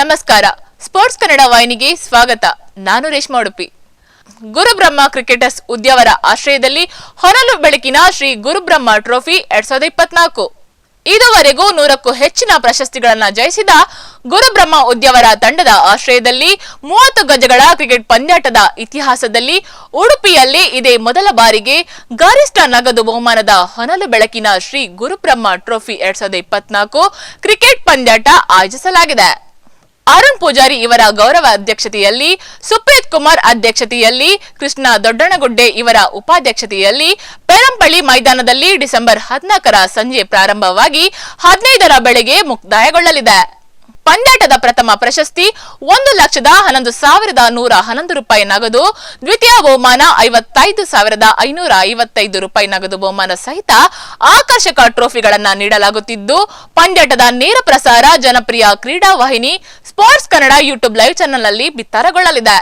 ನಮಸ್ಕಾರ. ಸ್ಪೋರ್ಟ್ಸ್ ಕನ್ನಡ ವಾಹಿನಿಗೆ ಸ್ವಾಗತ. ನಾನು ರೇಷ್ಮಾ ಉಡುಪಿ. ಗುರುಬ್ರಹ್ಮ ಕ್ರಿಕೆಟರ್ಸ್ ಉದ್ಯವರ ಆಶ್ರಯದಲ್ಲಿ ಹೊರಲು ಬೆಳಕಿನ ಶ್ರೀ ಗುರುಬ್ರಹ್ಮ ಟ್ರೋಫಿ ಎರಡ್ ಸಾವಿರದ ಇಪ್ಪತ್ನಾಲ್ಕು. ಇದುವರೆಗೂ ನೂರಕ್ಕೂ ಹೆಚ್ಚಿನ ಪ್ರಶಸ್ತಿಗಳನ್ನು ಜಯಿಸಿದ ಗುರುಬ್ರಹ್ಮ ಉದ್ಯವರ ತಂಡದ ಆಶ್ರಯದಲ್ಲಿ ಮೂವತ್ತು ಗಜಗಳ ಕ್ರಿಕೆಟ್ ಪಂದ್ಯಾಟದ ಇತಿಹಾಸದಲ್ಲಿ ಉಡುಪಿಯಲ್ಲಿ ಇದೇ ಮೊದಲ ಬಾರಿಗೆ ಗರಿಷ್ಠ ನಗದು ಬಹುಮಾನದ ಹೊನಲು ಬೆಳಕಿನ ಶ್ರೀ ಗುರುಬ್ರಹ್ಮ ಟ್ರೋಫಿ ಎರಡ್ ಸಾವಿರದ ಇಪ್ಪತ್ನಾಲ್ಕು ಕ್ರಿಕೆಟ್ ಪಂದ್ಯಾಟ ಆಯೋಜಿಸಲಾಗಿದೆ. ಅರುಣ್ ಪೂಜಾರಿ ಇವರ ಗೌರವ ಅಧ್ಯಕ್ಷತೆಯಲ್ಲಿ, ಸುಪ್ರೀತ್ ಕುಮಾರ್ ಅಧ್ಯಕ್ಷತೆಯಲ್ಲಿ, ಕೃಷ್ಣ ದೊಡ್ಡಣಗುಡ್ಡೆ ಇವರ ಉಪಾಧ್ಯಕ್ಷತೆಯಲ್ಲಿ, ಪೆರಂಪಳ್ಳಿ ಮೈದಾನದಲ್ಲಿ ಡಿಸೆಂಬರ್ ಹದಿನಾಲ್ಕರ ಸಂಜೆ ಪ್ರಾರಂಭವಾಗಿ ಹದಿನೈದರ ಬೆಳಗ್ಗೆ ಮುಕ್ತಾಯಗೊಳ್ಳಲಿದೆ. ಪಂದ್ಯಾಟದ ಪ್ರಥಮ ಪ್ರಶಸ್ತಿ ಒಂದು ಲಕ್ಷದ ಹನ್ನೊಂದು ಸಾವಿರದ ನೂರ ಹನ್ನೊಂದು ರೂಪಾಯಿ ನಗದು. ದ್ವಿತೀಯ ಬಹುಮಾನ ಐವತ್ತೈದು ಸಾವಿರದ ಐನೂರ ಐವತ್ತೈದು ರೂಪಾಯಿ ನಗದು ಬಹುಮಾನ ಸಹಿತ ಆಕರ್ಷಕ ಟ್ರೋಫಿಗಳನ್ನು ನೀಡಲಾಗುತ್ತಿದ್ದು, ಪಂದ್ಯಾಟದ ನೇರ ಪ್ರಸಾರ ಜನಪ್ರಿಯ ಕ್ರೀಡಾ ವಾಹಿನಿ ಸ್ಪೋರ್ಟ್ಸ್ ಕನ್ನಡ ಯೂಟ್ಯೂಬ್ ಲೈವ್ ಚಾನೆಲ್ನಲ್ಲಿ ಬಿತ್ತರಗೊಳ್ಳಲಿದೆ.